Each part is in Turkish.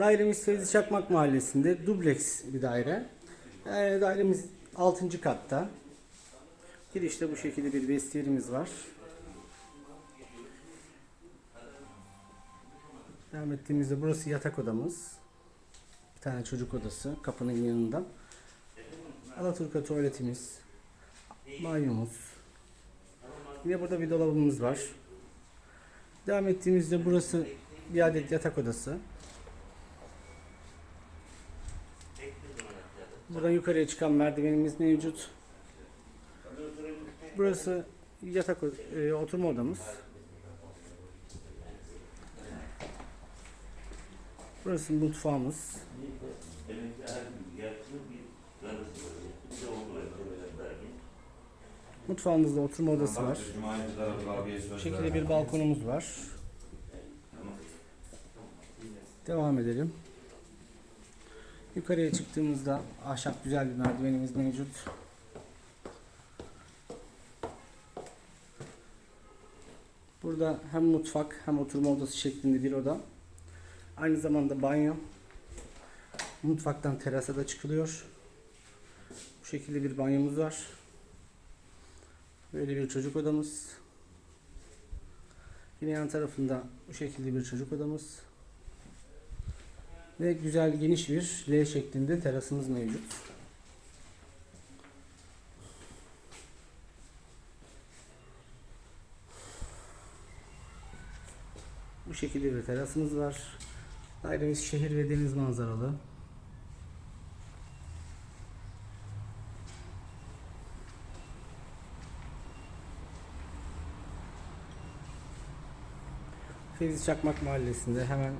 Dairemiz Fevzi Çakmak Mahallesi'nde dubleks bir daire. Ee, dairemiz 6. katta. Girişte bu şekilde bir vestiyerimiz var. Devam ettiğimizde burası yatak odamız. Bir tane çocuk odası kapının yanında. Alaturka tuvaletimiz. Banyomuz. Yine burada bir dolabımız var. Devam ettiğimizde burası bir adet yatak odası. Buradan yukarıya çıkan merdivenimiz mevcut. Burası yatak e, oturma odamız. Burası mutfağımız. Mutfağımızda oturma odası var. Bu şekilde bir balkonumuz var. Devam edelim. Yukarıya çıktığımızda ahşap güzel bir merdivenimiz mevcut. Burada hem mutfak hem oturma odası şeklinde bir oda. Aynı zamanda banyo. Mutfaktan terasa da çıkılıyor. Bu şekilde bir banyomuz var. Böyle bir çocuk odamız. Yine yan tarafında bu şekilde bir çocuk odamız. Ve güzel geniş bir L şeklinde terasımız mevcut. Bu şekilde bir terasımız var. Dairemiz şehir ve deniz manzaralı. Fevzi Çakmak Mahallesi'nde hemen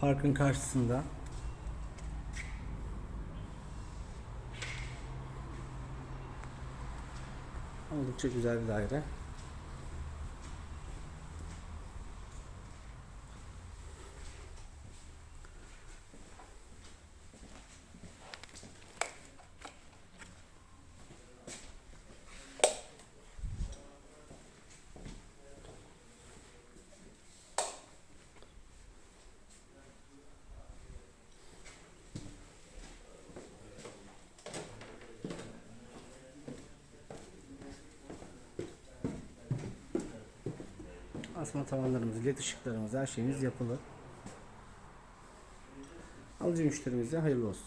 parkın karşısında. Oldukça güzel bir daire. Asma tavanlarımız, led ışıklarımız, her şeyimiz yapılı. Alıcı müşterimize hayırlı olsun.